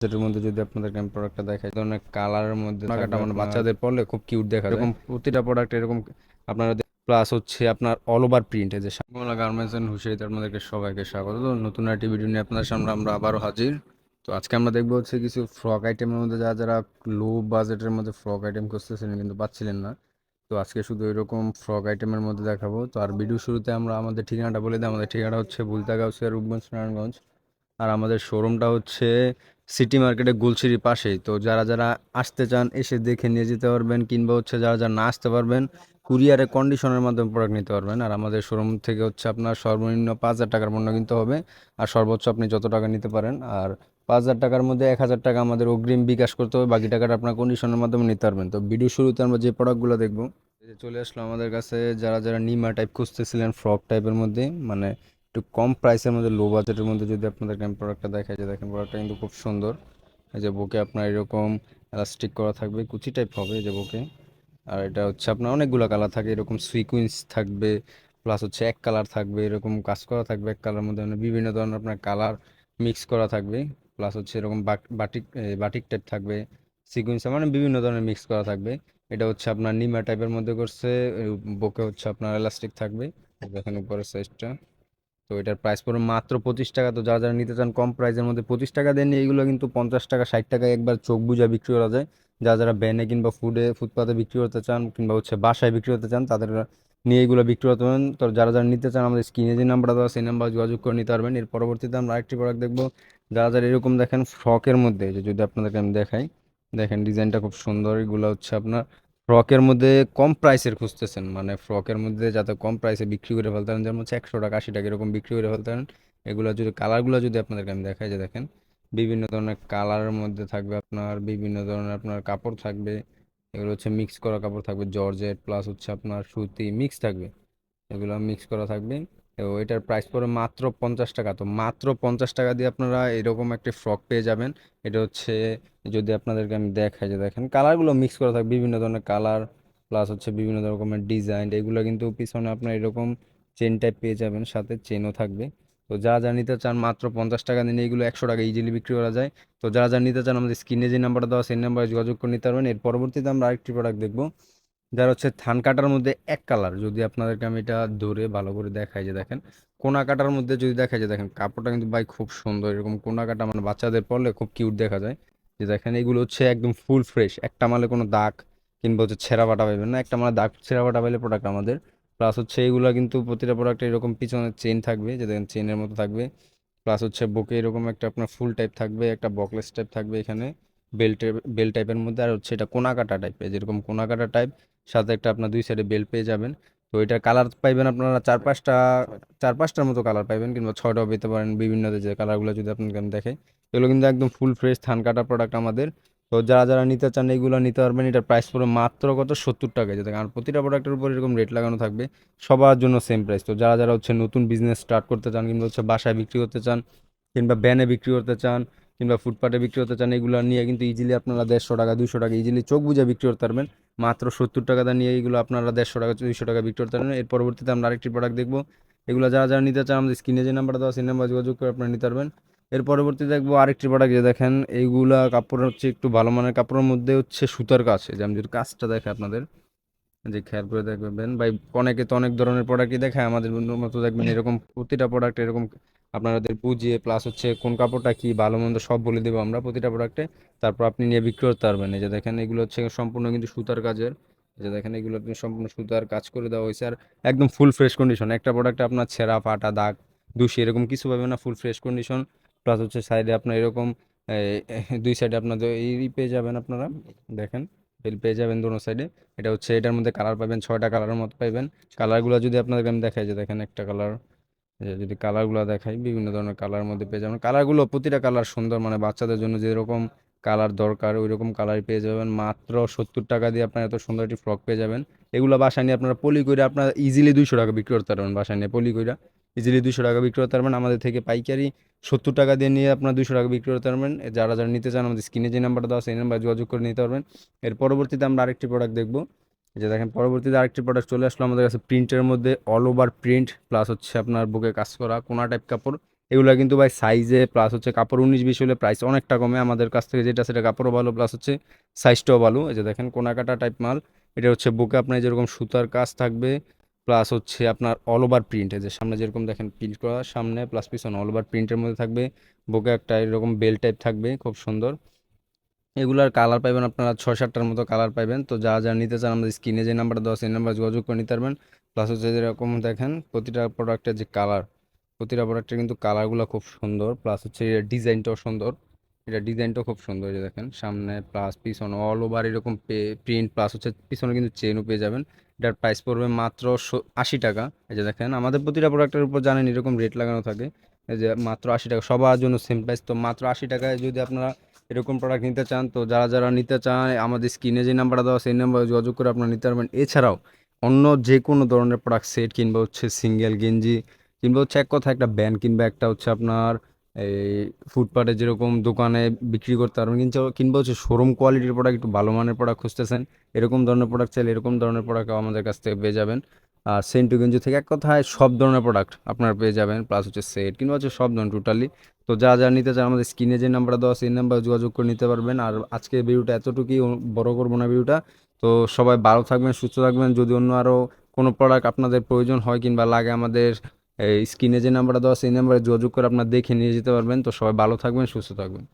যেটার মধ্যে যদি আপনাদেরকে আমি প্রোডাক্টটা দেখাই ধরনের কালারের মধ্যে টাকাটা মানে বাচ্চাদের পরলে খুব কিউট দেখা এরকম প্রতিটা প্রোডাক্ট এরকম আপনারা প্লাস হচ্ছে আপনার অল ওভার প্রিন্ট যে শ্যামলা গার্মেন্টস এন্ড হুশিয়ারিতে আপনাদেরকে সবাইকে স্বাগত। নতুন একটি ভিডিও নিয়ে আপনাদের সামনে আমরা আবারও হাজির। তো আজকে আমরা দেখব হচ্ছে কিছু ফ্রক আইটেমের মধ্যে যারা যারা লো বাজেটের মধ্যে ফ্রক আইটেম খুঁজতেছিলেন কিন্তু পাচ্ছিলেন না। তো আজকে শুধু এরকম ফ্রক আইটেমের মধ্যে দেখাবো। তো আর ভিডিও শুরুতে আমরা আমাদের ঠিকানাটা বলে দিই। আমাদের ঠিকানা হচ্ছে বুলতাগাউসিয়া রূপগঞ্জ নারায়ণগঞ্জ। আর আমাদের শোরুমটা হচ্ছে সিটি মার্কেটে গুলশিরির পাশেই। তো যারা যারা আসতে চান, এসে দেখে নিয়ে যেতে পারবেন, কিংবা হচ্ছে যারা যারা না আসতে পারবেন, কুরিয়ারে কন্ডিশনের মাধ্যমে প্রোডাক্ট নিতে পারবেন। আর আমাদের শোরুম থেকে হচ্ছে আপনার সর্বনিম্ন পাঁচ হাজার টাকার পণ্য কিনতে হবে। আর সর্বোচ্চ আপনি যত টাকা নিতে পারেন, আর পাঁচ হাজার টাকার মধ্যে এক হাজার টাকা আমাদের অগ্রিম বিকাশ করতে হবে। বাকি টাকাটা আপনার কন্ডিশনের মাধ্যমে নিতে পারবেন। তো ভিডিও শুরুতে আমরা যে প্রোডাক্টগুলো দেখব চলে আসলো আমাদের কাছে, যারা যারা নিমা টাইপ খুঁজতেছিলেন ফ্রক টাইপের মধ্যে মানে একটু কম প্রাইসের মধ্যে লো বাজেটের মধ্যে যদি আপনাদেরকে আমি প্রোডাক্টটা দেখাই, যে দেখেন প্রোডাক্টটা কিন্তু খুব সুন্দর। এই যে বুকে আপনার এরকম এলাস্টিক করা থাকবে, কুচি টাইপ হবে যে বুকে। আর এটা হচ্ছে আপনার অনেকগুলো কালার থাকে, এরকম সুইকুইন্স থাকবে প্লাস হচ্ছে এক কালার থাকবে, এরকম কাজ করা থাকবে এক কালার মধ্যে। মানে বিভিন্ন ধরনের আপনার কালার মিক্স করা থাকবে প্লাস হচ্ছে এরকম বাটিক বাটিক টাইপ থাকবে সিকুয়েন্স মানে বিভিন্ন ধরনের মিক্স করা থাকবে। এটা হচ্ছে আপনার নিমা টাইপের মধ্যে করছে বুকে হচ্ছে আপনার এলাস্টিক থাকবে। দেখেন উপরের সাইজটা তো এটার প্রাইস পড়বে মাত্র পঁচিশ টাকা। তো যারা যারা নিতে চান কম প্রাইসের মধ্যে পঁচিশ টাকা দেন এইগুলো কিন্তু পঞ্চাশ টাকা, ষাট টাকায় একবার চোখ বুঝা বিক্রি করা যায়। যারা যারা ব্যানে কিংবা ফুডে ফুটপাতে বিক্রি করতে চান কিংবা হচ্ছে বাসায় বিক্রি করতে চান, তাদের নিয়ে এগুলো বিক্রি করতে পারেন। তো যারা যারা নিতে চান, আমাদের স্ক্রিনে যে নাম্বার দেওয়া সেই নাম্বার যোগাযোগ করে নিতে পারবেন। এর পরবর্তীতে আমরা আরেকটি প্রোডাক্ট দেখব। যারা যারা এরকম দেখেন ফ্রকের মধ্যে যদি আপনাদেরকে আমি দেখাই, দেখেন ডিজাইনটা খুব সুন্দর। এগুলো হচ্ছে আপনার ফ্রকের মধ্যে কম প্রাইসের খুঁজতেছেন? মানে ফ্রকের মধ্যে যাতে কম প্রাইসে বিক্রি করে ফেলতে পারেন, যেমন হচ্ছে একশো টাকা, আশি টাকা এরকম বিক্রি করে ফেলতে পারেন। এগুলো যদি কালারগুলো যদি আপনাদেরকে আমি দেখাই যে দেখেন, বিভিন্ন ধরনের কালারের মধ্যে থাকবে আপনার, বিভিন্ন ধরনের আপনার কাপড় থাকবে। এগুলো হচ্ছে মিক্স করা কাপড় থাকবে, জর্জেট প্লাস হচ্ছে আপনার সুতি মিক্স থাকবে। এগুলো মিক্স করা থাকবে। তো এটার প্রাইস পড়ে মাত্র পঞ্চাশ টাকা। তো মাত্র পঞ্চাশ টাকা দিয়ে আপনারা এরকম একটি ফ্রক পেয়ে যাবেন। এটা হচ্ছে, যদি আপনাদেরকে আমি দেখাই যে দেখেন কালারগুলো মিক্স করা থাকবে, বিভিন্ন ধরনের কালার প্লাস হচ্ছে বিভিন্ন রকমের ডিজাইন এগুলো কিন্তু পিছনে আপনার এরকম চেন টাইপ পেয়ে যাবেন, সাথে চেনও থাকবে। তো যারা যা নিতে চান মাত্র পঞ্চাশ টাকা দিনে এইগুলো একশো টাকা ইজিলি বিক্রি করা যায়। তো যারা যা নিতে চান আমাদের স্ক্রিনে যে নাম্বারটা দেওয়া সেই নাম্বারে যোগাযোগ করে নিতে পারবেন। এর পরবর্তীতে আমরা আরেকটি প্রোডাক্ট দেখব। যারা হচ্ছে থান কাটার মধ্যে এক কালার যদি আপনাদেরকে আমি এটা ধরে ভালো করে দেখাই যে দেখেন, কোনা কাটার মধ্যে যদি দেখা যায় দেখেন, কাপড়টা কিন্তু ভাই খুব সুন্দর। এরকম কোনা কাটা মানে বাচ্চাদের পরলে খুব কিউট দেখা যায়। যে দেখেন, এগুলো হচ্ছে একদম ফুল ফ্রেশ একটা মালে কোনো দাগ কিংবা হচ্ছে ছেঁড়া বাটা পাইবেন না। একটা মালে দাগ, ছেঁড়া বাটা পাইলে প্রোডাক্ট আমাদের। প্লাস হচ্ছে এগুলো কিন্তু প্রতিটা প্রোডাক্টে এরকম পিছনে চেন থাকবে। যে দেখেন চেনের মতো থাকবে। প্লাস হচ্ছে বুকে এরকম একটা আপনার ফুল টাইপ থাকবে, একটা বকলেস টাইপ থাকবে এখানে। বেল্টের, বেল টাইপের মধ্যে, আর হচ্ছে এটা কোনা কাটা টাইপের যেরকম কোনা কাটা টাইপ সাথে একটা আপনার দুই সাইডে বেল পেয়ে যাবেন। তো এটার কালার পাইবেন আপনারা চার পাঁচটা চার পাঁচটার মতো কালার পাইবেন, কিংবা ছয়টাও পেতে পারেন বিভিন্ন যে কালারগুলো যদি আপনাকে দেখাই। এগুলো কিন্তু একদম ফুল ফ্রেশ থান কাটা প্রোডাক্ট আমাদের। তো যারা যারা নিতে চান এইগুলো নিতে পারবেন। এটার প্রাইস পুরো মাত্র কত? সত্তর টাকা। যেটা আর প্রতিটা প্রোডাক্টের উপর এরকম রেট লাগানো থাকবে, সবার জন্য সেম প্রাইস তো যারা যারা হচ্ছে নতুন বিজনেস স্টার্ট করতে চান, কিংবা হচ্ছে বাসায় বিক্রি করতে চান, কিংবা ব্যানে বিক্রি করতে চান কিংবা ফুটপাতে বিক্রি করতে চান, এগুলো নিয়ে কিন্তু ইজিলি আপনারা দেড়শো টাকা দুশো টাকা ইজিলি চোখ বুঝে বিক্রি করতে পারবেন। মাত্র সত্তর টাকা নিয়ে এগুলো আপনারা দেড়শো টাকা, দুইশো টাকা বিক্রি করতে পারবেন। এর পরবর্তীতে আমরা আরেকটি প্রোডাক্ট দেখব। এগুলো যারা যারা নিতে চান, আমাদের স্ক্রিনে যে নাম্বার দেওয়া সেই নাম্বার যোগাযোগ করে আপনারা নিতে পারবেন। এর পরবর্তীতে দেখব আরেকটি প্রোডাক্ট যে দেখেন, এইগুলা কাপড় হচ্ছে একটু ভালো মানের কাপড়ের মধ্যে হচ্ছে সুতার কাজ। যে আমি যদি কাজটা দেখে আপনাদের, যে খেয়াল করে দেখবেন। ভাই, অনেকে তো অনেক ধরনের প্রোডাক্টই দেখায়, আমাদের মতো দেখবেন এরকম প্রতিটা প্রোডাক্ট এরকম আপনাদের বুঝিয়ে প্লাস হচ্ছে কোন কাপড়টা কি, ভালো মন্দ সব বলে দেবো আমরা প্রতিটা প্রোডাক্টে তারপর আপনি নিয়ে বিক্রি করতে পারবেন এই যে দেখেন, এগুলো হচ্ছে সম্পূর্ণ কিন্তু সুতার কাজের। যে দেখেন, এগুলো আপনি সম্পূর্ণ সুতার কাজ করে দেওয়া হয়েছে। আর একদম ফুল ফ্রেশ কন্ডিশন একটা প্রোডাক্টে আপনার ছেঁড়া, ফাটা, দাগ, দুষি, এরকম কিছু পাবেন না ফুল ফ্রেশ কন্ডিশন প্লাস হচ্ছে সাইডে আপনার এরকম দুই সাইডে আপনার এই পেয়ে যাবেন আপনারা। দেখেন বেল পেয়ে যাবেন দোনো সাইডে এটা হচ্ছে, এটার মধ্যে কালার পাবেন, ছয়টা কালারের মতো পাবেন কালারগুলো যদি আপনাদেরকে আমি দেখাই যে দেখেন, একটা কালার যদি কালারগুলো দেখাই, বিভিন্ন ধরনের কালার মধ্যে পেয়ে যাবেন। কালারগুলো প্রতিটা কালার সুন্দর মানে বাচ্চাদের জন্য যেরকম কালার দরকার ওই রকম কালার পেয়ে যাবেন। মাত্র সত্তর টাকা দিয়ে আপনার এত সুন্দর একটি ফ্রক পেয়ে যাবেন। এগুলো বাসায় নিয়ে আপনারা পলি করে আপনারা ইজিলি দুইশো টাকা বিক্রি করতে পারবেন বাসায় নিয়ে পলি করে ইজিলি দুইশো টাকা বিক্রি করতে পারবেন। আমাদের থেকে পাইকারি সত্তর টাকা দিয়ে নিয়ে আপনার দুশো টাকা বিক্রি করতে পারবেন। যারা যারা নিতে চান, আমাদের স্ক্রিনে যে নাম্বারটা দেওয়া সেই নাম্বার যোগাযোগ করে নিতে পারবেন। এর পরবর্তীতে আমরা আরেকটি প্রোডাক্ট দেখব। যে দেখেন, পরবর্তীতে আরেকটি প্রোডাক্ট চলে আসলো আমাদের কাছে প্রিন্টের মধ্যে অল ওভার প্রিন্ট প্লাস হচ্ছে আপনার বুকে কাজ করা, কোনা টাইপ কাপড়। এগুলো কিন্তু ভাই সাইজে প্লাস হচ্ছে কাপড় উনিশ বিশ হলে প্রাইস অনেকটা কমে। আমাদের কাছ থেকে যেটা, সেটা কাপড়ও ভালো প্লাস হচ্ছে সাইজটাও ভালো। এই যে দেখেন কোনাকাটা টাইপ মাল। এটা হচ্ছে বুকে আপনার যেরকম সুতার কাজ থাকবে প্লাস হচ্ছে আপনার অল ওভার প্রিন্ট যে সামনে যেরকম দেখেন প্রিন্ট করা, সামনে প্লাস পিছনে অল ওভার প্রিন্টের মধ্যে থাকবে। বুকে একটা এরকম বেল টাইপ থাকবে, খুব সুন্দর। এগুলার কালার পাবেন আপনারা ছয় সাতটার মতো কালার পাবেন তো যা যা নিতে চান, আমাদের স্ক্রিনে যে নাম্বার দেওয়া সেই নাম্বার যোগাযোগ করে নিতে পারবেন। প্লাস হচ্ছে যেরকম দেখেন, প্রতিটা প্রোডাক্টের যে কালার প্রতিটা প্রোডাক্টের কিন্তু কালারগুলো খুব সুন্দর। প্লাস হচ্ছে এর ডিজাইনটাও সুন্দর। এটা ডিজাইনটাও খুব সুন্দর যে দেখেন, সামনে প্লাস পিছনে অল ওভার এরকম প্রিন্ট প্লাস হচ্ছে পিছনে কিন্তু চেনও পেয়ে যাবেন। এটার প্রাইস পড়বে মাত্র আশি টাকা। এই যে দেখেন, আমাদের প্রতিটা প্রোডাক্টের উপর জানেন এরকম রেট লাগানো থাকে। যে মাত্র আশি টাকা, সবার জন্য সেম প্রাইস তো মাত্র আশি টাকায় যদি আপনারা এরকম প্রোডাক্ট নিতে চান, তো যারা যারা নিতে চান, আমাদের স্ক্রিনে যে নাম্বারটা দেওয়া সেই নাম্বারে যোগাযোগ করে আপনারা নিতে পারবেন। এছাড়াও, অন্য যে কোনো ধরনের প্রোডাক্ট সেট কিংবা হচ্ছে সিঙ্গেল গেঞ্জি, কিংবা হচ্ছে এক কথা একটা ব্যান্ড কিংবা একটা হচ্ছে আপনার এই ফুটপাতে যেরকম দোকানে বিক্রি করতে পারবেন, কিন্তু কিংবা হচ্ছে শোরুম কোয়ালিটির প্রোডাক্ট একটু ভালো মানের প্রোডাক্ট খুঁজতেছেন, এরকম ধরনের প্রোডাক্ট চাইলে এরকম ধরনের প্রোডাক্ট আমাদের কাছ থেকে পেয়ে যাবেন। আর সেন্টু গেঞ্জি থেকে এক কথায় সব ধরনের প্রোডাক্ট আপনারা পেয়ে যাবেন প্লাস হচ্ছে সেট কিংবা হচ্ছে সব ধরনের টোটালি তো যা যা নিতে চান আমাদের স্ক্রিনে যে নাম্বারটা দেওয়া সেই নাম্বারে যোগাযোগ করে নিতে পারবেন। আর আজকে ভিডিওটা এতটুকুই বড় করব না ভিডিওটা। তো সবাই ভালো থাকবেন, সুস্থ থাকবেন। যদি অন্য আরও কোনো প্রোডাক্ট আপনাদের প্রয়োজন হয় কিংবা লাগে আমাদের স্ক্রিনে যে নাম্বারটা দেওয়া সেই নাম্বারে যোগাযোগ করে আপনারা দেখে নিয়ে যেতে পারবেন। তো সবাই ভালো থাকবেন, সুস্থ থাকবেন।